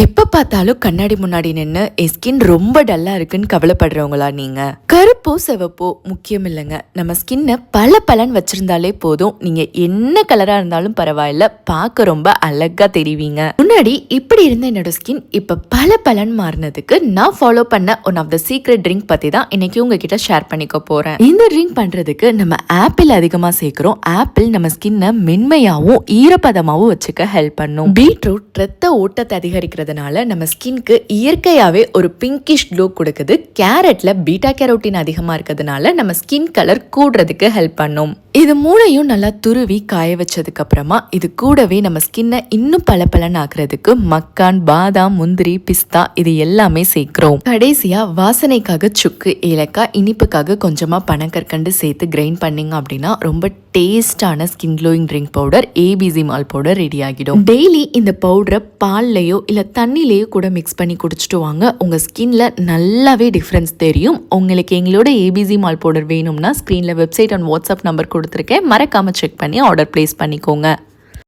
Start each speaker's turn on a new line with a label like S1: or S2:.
S1: es எப்போ பார்த்தாலும் கண்ணாடி முன்னாடி நின்று என் ஸ்கின் ரொம்ப டல்லாக இருக்குன்னு கவலைப்படுறவங்களா நீங்கள் கருப்போ சிவப்போ முக்கியம் இல்லைங்க. நம்ம ஸ்கின்னை பல பலன் வச்சுருந்தாலே போதும். நீங்கள் என்ன கலராக இருந்தாலும் பரவாயில்ல. பார்க்க ரொம்ப அழகாக தெரிவிங்க. முன்னாடி இப்படி இருந்த என்னோட ஸ்கின் இப்போ பல பலன் மாறினதுக்கு நான் ஃபாலோ பண்ண one of the secret drink பற்றி தான் இன்னைக்கு உங்ககிட்ட ஷேர் பண்ணிக்க போகிறேன் இந்த ட்ரிங்க் பண்ணுறதுக்கு நம்ம ஆப்பிள் அதிகமாக சேர்க்குறோம். ஆப்பிள் நம்ம ஸ்கின்னை மென்மையாகவும் ஈரப்பதமாகவும் வச்சுக்க ஹெல்ப் பண்ணும். பீட்ரூட் ரத்த ஓட்டத்தை அதிகரிக்கிறதுனால நம்ம ஸ்கின்க்கு இயற்கையாவே ஒரு பிங்கிஷ் க்ளோ கொடுக்குது. கேரட்ல பீட்டா கேரோட்டின் அதிகமா இருக்கிறதுனால நம்ம ஸ்கின் கலர் கூடுறதுக்கு ஹெல்ப் பண்ணும். இது மூளையும் நல்லா துருவி காய வச்சதுக்கு அப்புறமா இது கூடவே நம்ம ஸ்கின்னை இன்னும் பல ஆக்குறதுக்கு மக்கான் பாதாம் முந்திரி பிஸ்தா இது எல்லாமே சேர்க்கிறோம். கடைசியா வாசனைக்காக சுக்கு ஏலக்காய் இனிப்புக்காக கொஞ்சமா பனக்கற்கண்டு சேர்த்து கிரைண்ட் பண்ணீங்க அப்படின்னா ரொம்ப டேஸ்டான skin glowing drink powder ABC malt powder ready ஆகிடும். டெய்லி இந்த பவுடரை பால்லையோ இல்ல தண்ணிலேயோ கூட மிக்ஸ் பண்ணி குடிச்சிட்டு வாங்க. உங்க ஸ்கின்ல நல்லாவே டிஃப்ரென்ஸ் தெரியும். உங்களுக்கு எங்களோட ஏபிசி மால் பவுடர் வேணும்னா ஸ்க்ரீனில் வெப்சைட் அண்ட் வாட்ஸ்அப் நம்பர் கொடுத்துருக்கேன். மறக்காமல் செக் பண்ணி ஆர்டர் பிளேஸ் பண்ணிக்கோங்க.